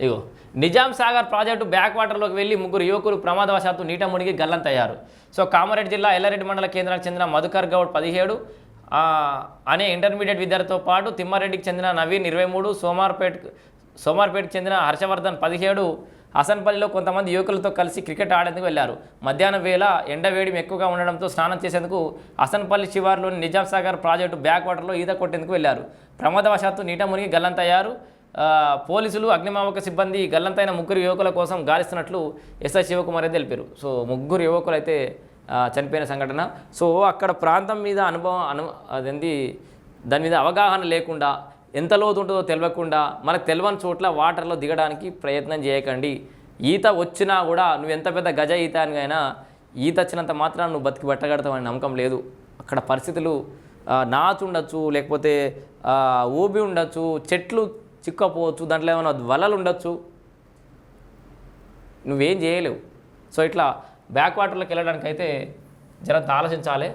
ఇగో Nizam Sagar project back వాటర్లోకి వెళ్ళి ముగ్గురు యువకులు ప్రమాదవశాత్తు నీట మునిగి గల్లంతయ్యారు సో కామారెడ్డి జిల్లా ఎల్లారెడ్డి మండల కేంద్రానికి చెందిన మధుకర్ గౌడ్ పదిహేడు అనే ఇంటర్మీడియట్ విద్యార్థితో పాటు తిమ్మారెడ్డికి చెందిన నవీన్ ఇరవై మూడు సోమార్పేట్ సోమార్పేటకి చెందిన హర్షవర్ధన్ పదిహేడు హసన్పల్లిలో కొంతమంది యువకులతో కలిసి క్రికెట్ ఆడేందుకు వెళ్ళారు మధ్యాహ్నం వేళ ఎండ వేడి ఎక్కువగా ఉండడంతో స్నానం చేసేందుకు హసన్పల్లి శివార్లోని నిజాం సాగర్ ప్రాజెక్టు బ్యాక్ వాటర్లో ఈత కొట్టేందుకు వెళ్ళారు ప్రమాదవశాత్తు నీట మునిగి గల్లంతయ్యారు పోలీసులు అగ్నిమామక సిబ్బంది గల్లంతైన ముగ్గురు యువకుల కోసం గాలిస్తున్నట్లు ఎస్ఐ శివకుమార్ అయితే తెలిపారు. సో ముగ్గురు యువకులు అయితే చనిపోయిన సంఘటన. సో అక్కడ ప్రాంతం మీద అనుభవం అను అదేంటి దాని మీద అవగాహన లేకుండా ఎంత లోతు ఉంటుందో తెలియకుండా మనకు తెలియని చోట్ల వాటర్లో దిగడానికి ప్రయత్నం చేయకండి. ఈత వచ్చినా కూడా నువ్వు ఎంత పెద్ద గజ ఈత అయినా ఈత వచ్చినంత మాత్రం నువ్వు బతికి బట్టగడతావని నమ్మకం లేదు. అక్కడ పరిస్థితులు నాచు ఉండొచ్చు లేకపోతే ఊబి ఉండొచ్చు చెట్లు చిక్కపోవచ్చు దాంట్లో ఏమైనా వలలు ఉండొచ్చు. నువ్వేం చేయలేవు. సో ఇట్లా బ్యాక్ వాటర్లోకి వెళ్ళడానికి అయితే జరంత ఆలోచించాలి.